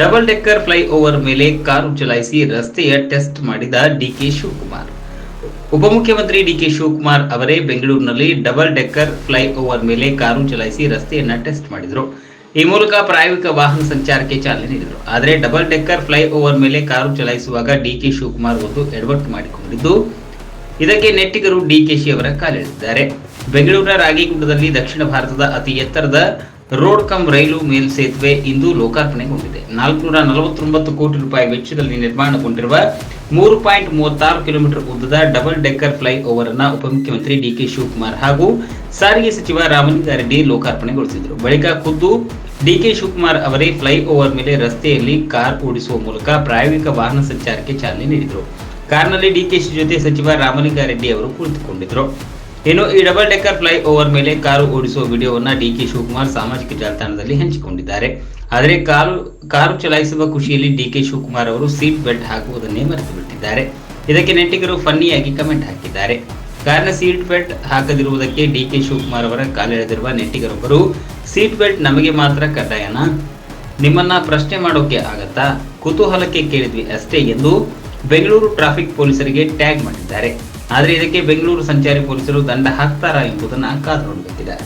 Double decker flyover ಮೇಲೆ car ಚಲಾಯಿಸಿ ರಸ್ತೆಯ ಟೆಸ್ಟ್ ಮಾಡಿದ ಡಿಕೆ ಶಿವಕುಮಾರ್. ಉಪಮುಖ್ಯಮಂತ್ರಿ ಡಿಕೆ ಶಿವಕುಮಾರ್ ಅವರೇ ಬೆಂಗಳೂರಿನಲ್ಲಿ ಡಬಲ್ ಡೆಕ್ಕರ್ ಫ್ಲೈ ಓವರ್ ಮೇಲೆ ಕಾರು ಚಲಾಯಿಸಿ ರಸ್ತೆಯನ್ನ ಟೆಸ್ಟ್ ಮಾಡಿದರು. ಈ ಮೂಲಕ ಪ್ರಾಯೋಗಿಕ ವಾಹನ ಸಂಚಾರಕ್ಕೆ ಚಾಲನೆ ನೀಡಿದರು. ಆದರೆ ಡಬಲ್ ಡೆಕ್ಕರ್ ಫ್ಲೈ ಓವರ್ ಮೇಲೆ ಕಾರು ಚಲಾಯಿಸುವಾಗ ಡಿಕೆ ಶಿವಕುಮಾರ್ ಒಂದು ಎಡ್ವರ್ಟ್ ಮಾಡಿಕೊಂಡಿದ್ದು, ಇದಕ್ಕೆ ನೆಟ್ಟಿಗರು ಡಿಕೆಶಿ ಅವರ ಕಾಲೆಳೆದಿದ್ದಾರೆ. ಬೆಂಗಳೂರಿನ ರಾಗಿಗುಡ್ಡದಲ್ಲಿ ದಕ್ಷಿಣ ಭಾರತದ ಅತಿ ಎತ್ತರದ ರೋಡ್ ಕಮ್ ರೈಲು ಮೇಲ್ಸೇತುವೆ ಇಂದು ಲೋಕಾರ್ಪಣೆಗೊಂಡಿದೆ. ನಾಲ್ಕುನೂರ ನಲವತ್ತೊಂಬತ್ತು ಕೋಟಿ ರೂಪಾಯಿ ವೆಚ್ಚದಲ್ಲಿ ನಿರ್ಮಾಣಗೊಂಡಿರುವ ಮೂರು ಪಾಯಿಂಟ್ ಮೂವತ್ತಾರು ಕಿಲೋಮೀಟರ್ ಉದ್ದದ ಡಬಲ್ ಡೆಕ್ಕರ್ ಫ್ಲೈ ಓವರ್ ಅನ್ನ ಉಪಮುಖ್ಯಮಂತ್ರಿ ಡಿಕೆ ಶಿವಕುಮಾರ್ ಹಾಗೂ ಸಾರಿಗೆ ಸಚಿವ ರಾಮಲಿಂಗಾರೆಡ್ಡಿ ಲೋಕಾರ್ಪಣೆಗೊಳಿಸಿದರು. ಬಳಿಕ ಖುದ್ದು ಡಿಕೆ ಶಿವಕುಮಾರ್ ಅವರೇ ಫ್ಲೈ ಓವರ್ ಮೇಲೆ ರಸ್ತೆಯಲ್ಲಿ ಕಾರ್ ಓಡಿಸುವ ಮೂಲಕ ಪ್ರಾಯೋಗಿಕ ವಾಹನ ಸಂಚಾರಕ್ಕೆ ಚಾಲನೆ ನೀಡಿದರು. ಕಾರ್ನಲ್ಲಿ ಡಿಕೆಶಿ ಜೊತೆ ಸಚಿವ ರಾಮಲಿಂಗಾರೆಡ್ಡಿ ಅವರು ಕುಳಿತುಕೊಂಡಿದ್ದರು. ಇನ್ನು ಈ ಡಬಲ್ ಡೆಕ್ಕರ್ ಫ್ಲೈ ಓವರ್ ಮೇಲೆ ಕಾರು ಓಡಿಸುವ ವಿಡಿಯೋವನ್ನ ಡಿಕೆ ಶಿವಕುಮಾರ್ ಸಾಮಾಜಿಕ ಜಾಲತಾಣದಲ್ಲಿ ಹಂಚಿಕೊಂಡಿದ್ದಾರೆ. ಆದರೆ ಕಾರು ಕಾರು ಚಲಾಯಿಸುವ ಖುಷಿಯಲ್ಲಿ ಡಿ ಕೆ ಶಿವಕುಮಾರ್ ಅವರು ಸೀಟ್ ಬೆಲ್ಟ್ ಹಾಕುವುದನ್ನೇ ಮರೆತು ಬಿಟ್ಟಿದ್ದಾರೆ ಇದಕ್ಕೆ ನೆಟ್ಟಿಗರು ಫನ್ನಿಯಾಗಿ ಕಮೆಂಟ್ ಹಾಕಿದ್ದಾರೆ. ಕಾರಿನ ಸೀಟ್ ಬೆಲ್ಟ್ ಹಾಕದಿರುವುದಕ್ಕೆ ಡಿ ಕೆ ಶಿವಕುಮಾರ್ ಅವರ ಕಾಲೆಳೆದಿರುವ ನೆಟ್ಟಿಗರೊಬ್ಬರು ಸೀಟ್ ಬೆಲ್ಟ್ ನಮಗೆ ಮಾತ್ರ ಕಡ್ಡಾಯನ? ನಿಮ್ಮನ್ನ ಪ್ರಶ್ನೆ ಮಾಡೋಕೆ ಆಗತ್ತಾ? ಕುತೂಹಲಕ್ಕೆ ಕೇಳಿದ್ವಿ ಅಷ್ಟೇ ಎಂದು ಬೆಂಗಳೂರು ಟ್ರಾಫಿಕ್ ಪೊಲೀಸರಿಗೆ ಟ್ಯಾಗ್ ಮಾಡಿದ್ದಾರೆ. ಆದರೆ ಇದಕ್ಕೆ ಬೆಂಗಳೂರು ಸಂಚಾರಿ ಪೊಲೀಸರು ದಂಡ ಹಾಕ್ತಾರಾ ಎಂಬುದನ್ನು ಕಾದು ನೋಡಬೇಕಿದೆ.